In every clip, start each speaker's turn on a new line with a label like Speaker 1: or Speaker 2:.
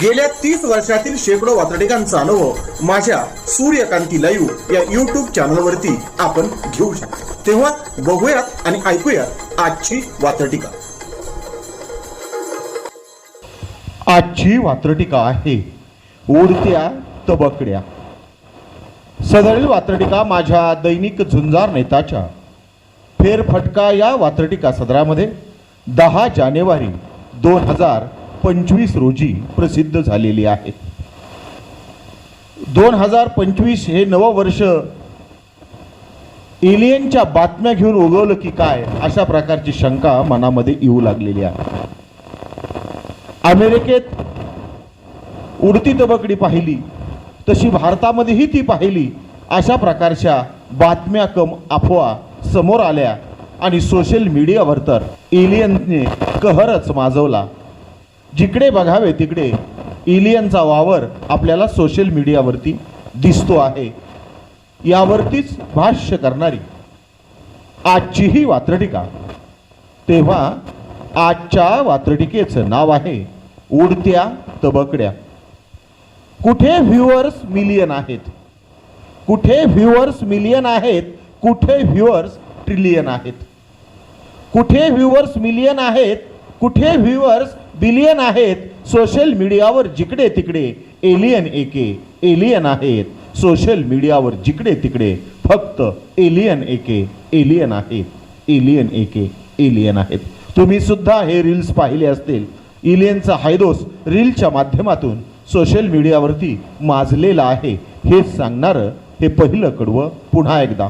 Speaker 1: गेल्या तीस वर्षातील शेकडो वातडिकांचा अनुभव माझ्या सूर्यकांती लाईव्ह या युट्यूब चॅनलवरती आपण घेऊ शकतो. तेव्हा बघूयात आणि ऐकूयात आजची वातडिका
Speaker 2: आजची वात्रटिका आहे उडत्या तबकड्या. सदरील वात्रटिका माझ्या दैनिक झुंजार नेताच्या. फेरफटका या वात्रटिका सदरामध्ये दहा जानेवारी दोन हजार पंचवीस रोजी प्रसिद्ध झालेली आहे. दोन हजार पंचवीस हे नववर्ष एलियनच्या बातम्या घेऊन उगवलं की काय अशा प्रकारची शंका मनामध्ये येऊ लागलेली आहे. अमेरिकेत उडती तबकडी पाहिली तशी भारतामध्येही ती पाहिली अशा प्रकारच्या बातम्या कम अफवा समोर आल्या आणि सोशल मीडियावर तर एलियनने कहरच माजवला. जिकडे बघावे तिकडे एलियनचा वावर आपल्याला सोशल मीडियावरती दिसतो आहे. यावरतीच भाष्य करणारी आजची ही वात्रटिका. तेव्हा आजच्या वात्रटिकेचं नाव आहे उडत्या तबकड्या. कुठे व्ह्युअर्स मिलियन आहेत? कुठे व्ह्युअर्स मिलियन आहेत? कुठे व्ह्युअर्स ट्रिलियन आहेत? कुठे व्ह्युअर्स मिलियन आहेत? कुठे व्ह्युअर्स बिलियन आहेत सोशल मीडियावर जिकडे तिकडे एलियन एके एलियन आहेत सोशल मीडियावर जिकडे तिकडे फक्त एलियन एके एलियन आहेत एलियन एके एलियन आहेत. तुम्ही सुद्धा हे रील्स पाहिले असतील. एलियनचा हायदोस रीलच्या माध्यमातून सोशल मीडियावरती माजलेला आहे. हे सांगणारं हे पहिलं कडवं पुन्हा एकदा.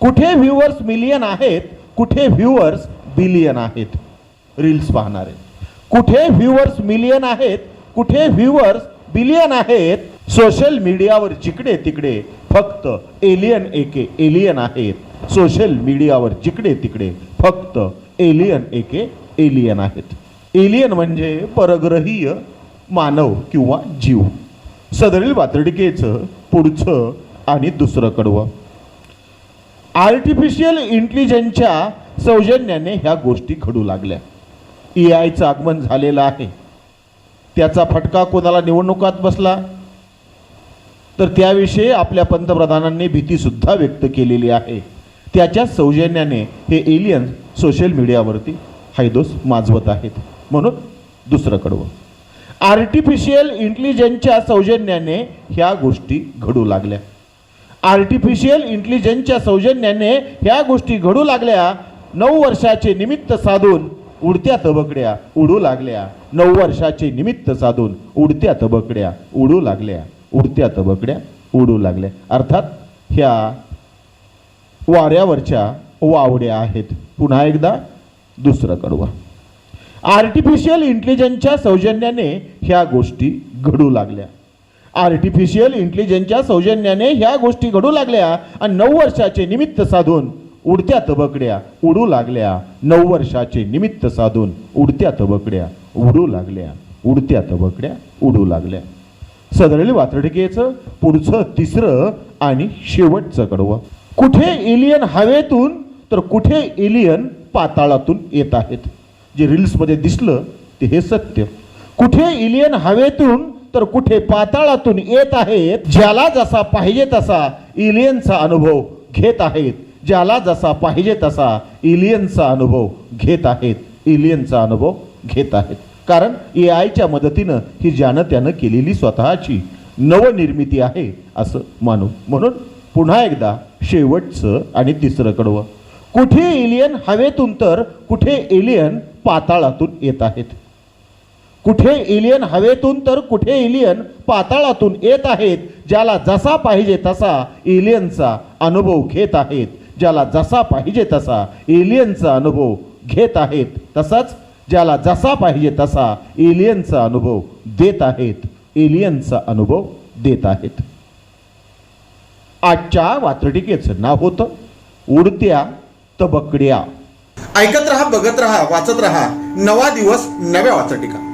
Speaker 2: कुठे व्ह्युअर्स मिलियन आहेत कुठे व्ह्युअर्स बिलियन आहेत? रील्स पाहणारे. कुठे व्ह्युअर्स मिलियन आहेत कुठे व्ह्युअर्स बिलियन आहेत सोशल मीडियावर जिकडे तिकडे फक्त एलियन एके एलियन आहेत. सोशल मीडियावर जिकडे तिकडे फक्त एलियन एके एलियन आहेत. एलियन म्हणजे परग्रहीय मानव किंवा जीव. सदरील वातडिकेचं पुढचं आणि दुसरं कडवं आर्टिफिशियल इंटेलिजन्सच्या सौजन्याने ह्या गोष्टी घडू लागल्या. ए आयचं आगमन झालेलं आहे. त्याचा फटका कोणाला निवडणुकात बसला? तर त्याविषयी आपल्या पंतप्रधानांनी भीतीसुद्धा व्यक्त केलेली आहे. त्याच्या सौजन्याने हे एलियन्स सोशल मीडियावरती हायदोस माजवत आहेत. म्हणून दुसरं कडवं आर्टिफिशियल इंटेलिजन्सच्या सौजन्याने ह्या गोष्टी घडू लागल्या. आर्टिफिशियल इंटेलिजन्सच्या सौजन्याने ह्या गोष्टी घडू लागल्या. नऊ वर्षाचे निमित्त साधून उडत्या तबकड्या उडू लागल्या. नऊ वर्षाचे निमित्त साधून उडत्या तबकड्या उडू लागल्या. उडत्या तबकड्या उडू लागल्या. अर्थात ह्या वाऱ्यावरच्या वावड्या आहेत. पुन्हा एकदा दुसरं कडवा. आर्टिफिशियल इंटेलिजन्सच्या सौजन्याने ह्या गोष्टी घडू लागल्या. आर्टिफिशियल इंटेलिजन्सच्या सौजन्याने ह्या गोष्टी घडू लागल्या. आणि नऊ वर्षाचे निमित्त साधून उडत्या तबकड्या उडू लागल्या. नऊ वर्षाचे निमित्त साधून उडत्या तबकड्या उडू लागल्या. उडत्या तबकड्या उडू लागल्या. सदरेल वातडकेचं पुढचं तिसरं आणि शेवटचं कडवं. कुठे एलियन हवेतून तर कुठे एलियन पाताळातून येत आहेत? जे रील्समध्ये दिसलं ते हे सत्य. कुठे एलियन हवेतून तर कुठे पाताळातून येत आहेत? ज्याला जसा पाहिजे तसा एलियनचा अनुभव घेत आहेत. ज्याला जसा पाहिजे तसा एलियनचा अनुभव घेत आहेत. एलियनचा अनुभव घेत आहेत. कारण ए आयच्या मदतीनं ही ज्यानं त्यानं केलेली स्वतःची नवनिर्मिती आहे असं मानू. म्हणून पुन्हा एकदा शेवटचं आणि तिसरं कडवं. कुठे एलियन हवेतून तर कुठे एलियन पाताळातून येत आहेत? कुठे एलियन हवेतून तर कुठे एलियन पाताळातून येत आहेत? ज्याला जसा पाहिजे तसा एलियनचा अनुभव घेत आहेत. ज्याला जसा पाहिजे तसा एलियनचा अनुभव घेत आहेत तसाच ज्याला जसा पाहिजे तसा एलियनचा अनुभव देत आहेत एलियनचा अनुभव देत आहेत. आजच्या वात्रटिकेचं नाव होतं उडत्या तबकड्या.
Speaker 1: ऐकत रहा बघत रहा वाचत रहा. नवा दिवस नव्या वाचटिका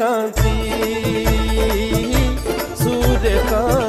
Speaker 3: kanti sude kanti